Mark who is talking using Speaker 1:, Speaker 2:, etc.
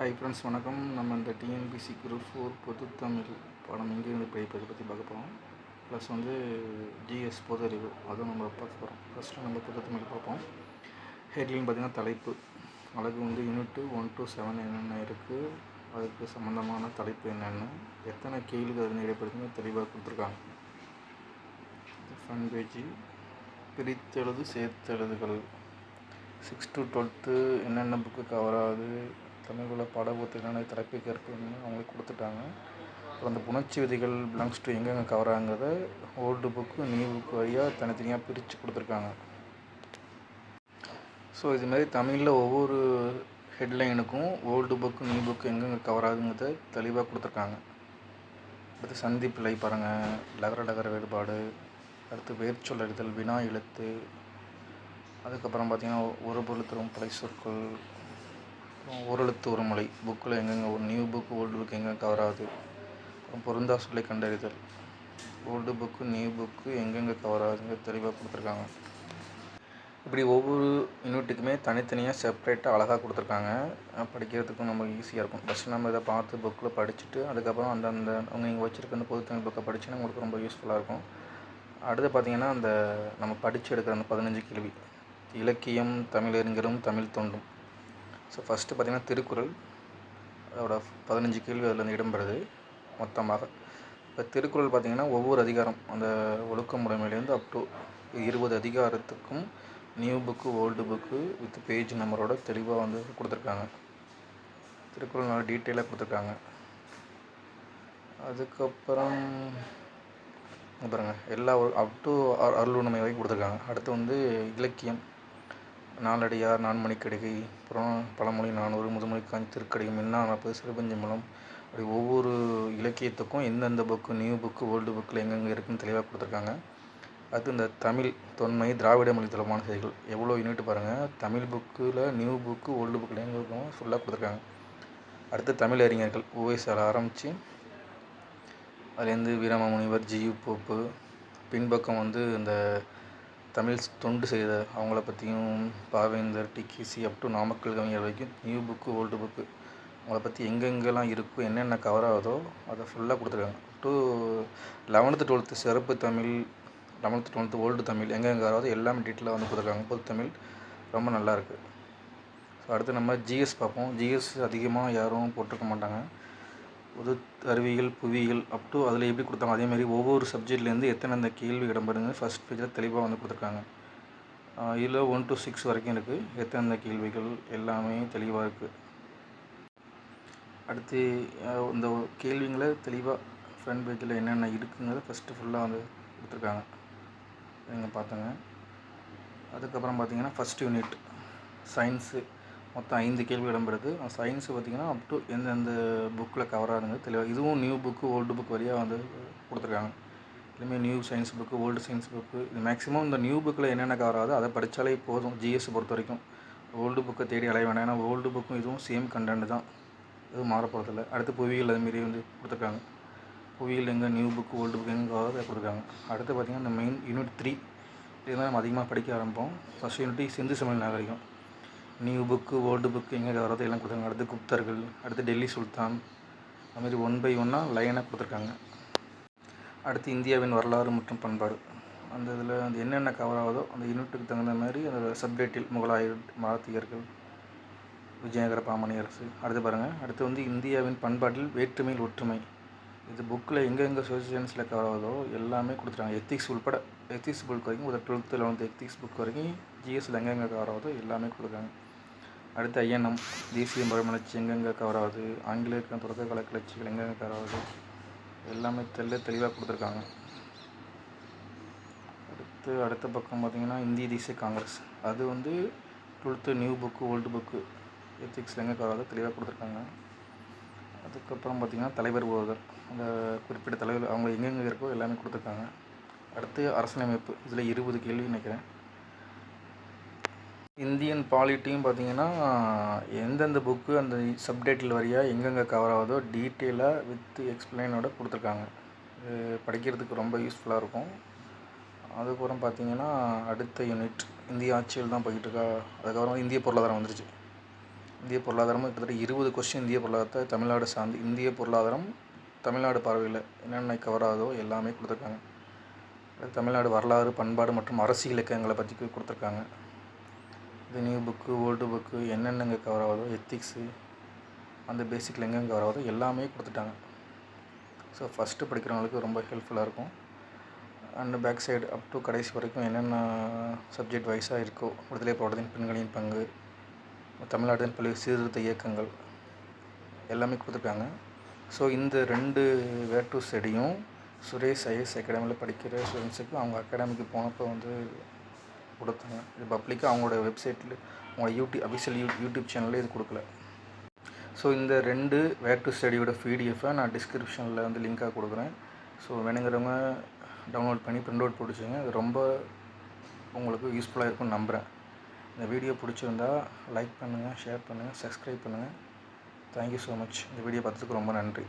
Speaker 1: Hi friends வணக்கம். நம்ம இந்த டிஎன்பிசி குரூப் ஃபோர் பொது தமிழ் பாடம் இங்கிருந்து படிப்பதை பற்றி பார்க்க போகிறோம் ப்ளஸ் வந்து ஜிஎஸ் பொது அறிவு அதுவும் நம்ம பார்க்க போகிறோம் ஃபஸ்ட்டு நம்ம பொது தமிழ் பார்ப்போம். ஹெட்லைன் பார்த்திங்கன்னா தலைப்பு. அழகு வந்து யூனிட்டு ஒன் டூ செவன் என்னென்ன இருக்குது அதுக்கு சம்மந்தமான தலைப்பு என்னென்னு எத்தனை கேள்விகள் அதில் இடைப்படுத்துங்க தெளிவாக கொடுத்துருக்காங்க. ஃபன் பேஜி பிரித்தெழுது சேர்த்தெழுதுகள். சிக்ஸ் டு டுவெல்த்து என்னென்ன புக்கு கவர் ஆகுது? தமிழ் பாடப்புத்தகம் என்னென்ன தலைப்பு அவங்களுக்கு கொடுத்துட்டாங்க. அப்புறம் அந்த புணர்ச்சி விதிகள் பிலாங்ஸ் டு எங்கெங்கே கவராங்கிறத ஓல்டு புக்கு நியூ புக்கு வழியாக தனித்தனியாக பிரித்து கொடுத்துருக்காங்க. ஸோ இதுமாரி தமிழில் ஒவ்வொரு ஹெட்லைனுக்கும் ஓல்டு புக்கு நியூ புக்கு எங்கெங்கே கவர் ஆகுங்கிறத தெளிவாக கொடுத்துருக்காங்க. அடுத்து சந்திப்பிழை பாருங்கள் லகர லகர வேறுபாடு. அடுத்து வேர்ச்சொல் அறிதல் வினா எழுத்து. அதுக்கப்புறம் பார்த்திங்கன்னா ஒரு பொருள் தரும் படை சொற்கள். அப்புறம் ஓரெழுத்து ஒரு மொழி. புக்கில் எங்கெங்கே ஒரு நியூ புக் ஓல்டு புக் எங்கே கவர் ஆகுது அப்புறம் பொருந்தா சொல்லை கண்டறிதல். ஓல்டு புக்கு நியூ புக்கு எங்கெங்கே கவர் ஆகுதுங்க தெளிவாக கொடுத்துருக்காங்க. இப்படி ஒவ்வொரு யூனிட்டுக்குமே தனித்தனியாக செப்பரேட்டாக அழகாக கொடுத்துருக்காங்க. படிக்கிறதுக்கும் நம்ம ஈஸியாக இருக்கும். ஃபஸ்ட்டு நம்ம இதை பார்த்து புக்கில் படிச்சுட்டு அதுக்கப்புறம் அந்தந்த அவங்க நீங்கள் வச்சுருக்க அந்த பொதுத்தமிழ் புக்கை படிச்சுன்னா உங்களுக்கு ரொம்ப யூஸ்ஃபுல்லாக இருக்கும். அடுத்து பார்த்திங்கன்னா அந்த நம்ம படித்து எடுக்கிற அந்த பதினஞ்சு கேள்வி. இலக்கியம் தமிழறிஞரும் தமிழ் தொண்டும். ஸோ ஃபஸ்ட்டு பார்த்திங்கன்னா திருக்குறள். அதோட பதினஞ்சு கேள்வி அதில் வந்து இடம்பெறுது மொத்தமாக. இப்போ திருக்குறள் பார்த்திங்கன்னா ஒவ்வொரு அதிகாரம் அந்த ஒழுக்க முறைமையிலேருந்து அப் டு இருபது அதிகாரத்துக்கும் new book old book with page நம்பரோட தெளிவாக வந்து கொடுத்துருக்காங்க. திருக்குறள் நல்லா டீட்டெயிலாக கொடுத்துருக்காங்க. அதுக்கப்புறம் பாருங்கள் எல்லா அப் டு அருளுணமை வரைக்கும் கொடுத்துருக்காங்க. அடுத்து வந்து இலக்கியம். நாலடியார் நான்மணிக்கடிகை அப்புறம் பழமொழி நானூறு முதுமொழி காஞ்சி திருக்கடிகை மின்னா நாற்பது சிறுபஞ்சமலம். அப்படி ஒவ்வொரு இலக்கியத்துக்கும் எந்தெந்த புக்கு நியூ புக்கு ஓல்டு புக்கில் எங்கெங்கே இருக்குன்னு தெளிவாக கொடுத்துருக்காங்க. அடுத்து இந்த தமிழ் தொன்மை திராவிட மொழி தொடர்பான செய்திகள். எவ்வளோ யூனிட் பாருங்கள் தமிழ் புக்கில் நியூ புக்கு ஓல்டு புக்கில் எங்கே இருக்கும் ஃபுல்லாக கொடுத்துருக்காங்க. அடுத்து தமிழ் அறிஞர்கள் ஓஎஸ்ஆர் ஆரம்பித்து அதுலேருந்து வீரமாமுனிவர் ஜியு போப்பு பின்பக்கம் வந்து இந்த தமிழ் தொண்டு செய்த அவங்கள பற்றியும் பாவேந்தர் டிகிசி அப் டு நாமக்கல் கவிஞர் வரைக்கும் நியூ புக்கு ஓல்டு புக்கு அவங்கள பற்றி எங்கெங்கெல்லாம் இருக்கோ என்னென்ன கவர் ஆகுதோ அதை ஃபுல்லாக கொடுத்துருக்காங்க. டு லெவன்த்து டுவெல்த்து சிறப்பு Tamil eleventh twelfth old Tamil எங்கெங்கே கவர் ஆகுதோ எல்லாமே டீட்டெயிலாக வந்து கொடுத்துருக்காங்க. பொது தமிழ் ரொம்ப நல்லாயிருக்கு ஸோ அடுத்து நம்ம ஜிஎஸ் பார்ப்போம். ஜிஎஸ் அதிகமாக யாரும் போட்டிருக்க மாட்டாங்க. பொது அறிவியல் புவியியல் அப் டு அதில் எப்படி கொடுத்தாங்க அதேமாதிரி ஒவ்வொரு சப்ஜெக்ட்லேருந்து எத்தனை அந்த கேள்வி இடம்பெறுங்க ஃபஸ்ட் பேஜில் தெளிவாக வந்து கொடுத்துருக்காங்க. இதில் ஒன் டு சிக்ஸ் வரைக்கும் இருக்குது எத்தனை கேள்விகள்? எல்லாமே தெளிவாக இருக்குது அடுத்து இந்த கேள்விங்களை தெளிவாக ஃப்ரண்ட் பேஜில் என்னென்ன இருக்குங்கிறத ஃபஸ்ட்டு ஃபுல்லாக வந்து கொடுத்துருக்காங்க. நீங்கள் பார்த்துங்க. அதுக்கப்புறம் பார்த்தீங்கன்னா ஃபஸ்ட் யூனிட் சயின்ஸு மொத்தம் ஐந்து கேள்வி இடம்பெறுது. சயின்ஸு பார்த்திங்கன்னா அப் டு எந்தெந்த புக்கில் கவர் ஆகுதுங்க தெளிவாக இதுவும் நியூ புக்கு ஓல்டு புக் வழியாக வந்து கொடுத்துருக்காங்க. இதுவுமே new science book old science book இது மேக்ஸிமம் இந்த நியூ புக்கில் என்னென்ன கவர் அதை படித்தாலே போதும் ஜிஎஸ் பொறுத்த வரைக்கும். ஓல்டு புக்கை தேடி அலைய வேண்டாம் ஏன்னா ஓல்டு புக்கும் இதுவும் சேம் கண்டென்ட் தான். எதுவும் மாறப்போகிறதில்ல அடுத்து புவியியல் அதுமாரி வந்து கொடுத்துருக்காங்க. புவியியல் எங்கே நியூ புக்கு ஓல்டு புக் எங்கே கவர் அதை கொடுத்துருக்காங்க. அடுத்து பார்த்திங்கன்னா இந்த மெயின் யூனிட் த்ரீ இதுதான் நம்ம அதிகமாக படிக்க ஆரம்பிப்போம். ஃபஸ்ட் யூனிட்டி சிந்து சமையல் நாகரிகம். நியூ புக்கு ஓல்டு புக்கு எங்கே வரது எல்லாம் கொடுத்தாங்க அடுத்து குப்தர்கள் அடுத்து டெல்லி சுல்தான். அதுமாரி ஒன் பை ஒன்னாக லைனாக கொடுத்துருக்காங்க. அடுத்து இந்தியாவின் வரலாறு மற்றும் பண்பாடு. அந்த இதில் அந்த என்னென்ன கவர் ஆகுதோ அந்த யூனிட்டுக்கு தகுந்த மாதிரி அந்த சப்டேட்டில் முகலாயர் மராத்தியர்கள் விஜயநகர பாமணி அரசு. அடுத்து பாருங்கள் அடுத்து வந்து இந்தியாவின் பண்பாட்டில் வேற்றுமையில் ஒற்றுமை. இது புக்கில் எங்கெங்கே சோசியன்ஸில் கவர் ஆகுதோ எல்லாமே கொடுத்துருக்காங்க. எத்திக்ஸ் உள்பட எத்திக்ஸ் புக் வரைக்கும் ஒரு டுவெல்த்து லெவன்த்து எத்திக்ஸ் புக் வரைக்கும் ஜிஎஸ்சில் எங்கெங்கே கவர் ஆகுதோ எல்லாமே கொடுக்குறாங்க. அடுத்து ஐஎன்எம் தேசிய மறுமலர்ச்சி எங்கெங்கே கவர் ஆகுது ஆங்கிலேயருக்கான தொடக்க கால கிளர்ச்சிகள் எங்கெங்கே கவர் ஆகுது எல்லாமே தெல்ல தெளிவாக கொடுத்துருக்காங்க. அடுத்து அடுத்த பக்கம் பார்த்திங்கன்னா இந்திய தேசிய காங்கிரஸ். அது வந்து twelfth new book old book ethics எங்கே கவர் ஆகுதோ தெளிவாக கொடுத்துருக்காங்க. அதுக்கப்புறம் பார்த்திங்கன்னா தலைவர் ஒருவர் அந்த குறிப்பிட்ட தலைவர் அவங்க எங்கெங்கே இருக்கோ எல்லாமே கொடுத்துருக்காங்க. அடுத்து அரசியலமைப்பு. இதில் இருபது கேள்வி நினைக்கிறேன். இந்தியன் பாலிட்டியும் பார்த்தீங்கன்னா எந்தெந்த புக்கு அந்த சப்டைட்டில் வரியா எங்கெங்கே கவர் ஆகுதோ டீட்டெயிலாக வித் எக்ஸ்பிளைனோட கொடுத்துருக்காங்க. இது படிக்கிறதுக்கு ரொம்ப யூஸ்ஃபுல்லாக இருக்கும். அதுக்கப்புறம் பார்த்தீங்கன்னா அடுத்த யூனிட் இந்திய ஆட்சியில் தான் போய்கிட்டு இருக்கா. அதுக்கப்புறம் இந்திய பொருளாதாரம் வந்துருச்சு. இந்திய பொருளாதாரமும் கிட்டத்தட்ட இருபது கொஸ்டின் இந்திய பொருளாதாரத்தை தமிழ்நாடு சார்ந்து இந்திய பொருளாதாரம் தமிழ்நாடு பார்வையில் என்னென்ன கவர் ஆகுதோ எல்லாமே கொடுத்துருக்காங்க. தமிழ்நாடு வரலாறு பண்பாடு மற்றும் அரசியல் இலக்கியங்களை பற்றி கொடுத்துருக்காங்க. இது நியூ புக்கு ஓல்டு புக்கு என்னென்னங்க கவர் ஆகுதோ எத்திக்ஸு அந்த பேசிக்கில் எங்கெங்கே கவர் ஆகுதோ எல்லாமே கொடுத்துட்டாங்க. ஸோ ஃபஸ்ட்டு படிக்கிறவங்களுக்கு ரொம்ப ஹெல்ப்ஃபுல்லாக இருக்கும். And back side up to கடைசி வரைக்கும் என்னென்ன சப்ஜெக்ட் வைஸாக இருக்கோ விடுதலை போடுறதின் பெண்களின் பங்கு தமிழ்நாட்டின் பல்வேறு சீர்திருத்த இயக்கங்கள் எல்லாமே கொடுத்துருக்காங்க ஸோ இந்த ரெண்டு வேர் செடியும் சுரேஷ் ஐஎஸ் அகாடமியில் படிக்கிற ஸ்டூடெண்ட்ஸுக்கு அவங்க அகாடமிக்கு போனப்போ வந்து கொடுத்தாங்க இது பப்ளிக்காக அவங்களோட வெப்சைட்டில் அவங்களோட யூடியூப் அஃபிஷியல் யூ யூடியூப் சேனலில் இது கொடுக்கல. ஸோ இந்த ரெண்டு வேர் டு ஸ்டடியோட பிடிஎஃபை நான் டிஸ்கிரிப்ஷனில் வந்து லிங்காக கொடுக்குறேன். ஸோ வேணுங்கிறவங்க டவுன்லோட் பண்ணி பிரிண்ட் அவுட் பிடிச்சிங்க அது ரொம்ப உங்களுக்கு யூஸ்ஃபுல்லாக இருக்கும்னு நம்புகிறேன் இந்த வீடியோ பிடிச்சிருந்தா லைக் பண்ணுங்கள் ஷேர் பண்ணுங்கள் சப்ஸ்கிரைப் பண்ணுங்கள் தேங்க்யூ ஸோ மச் இந்த வீடியோ பார்த்ததுக்கு ரொம்ப நன்றி.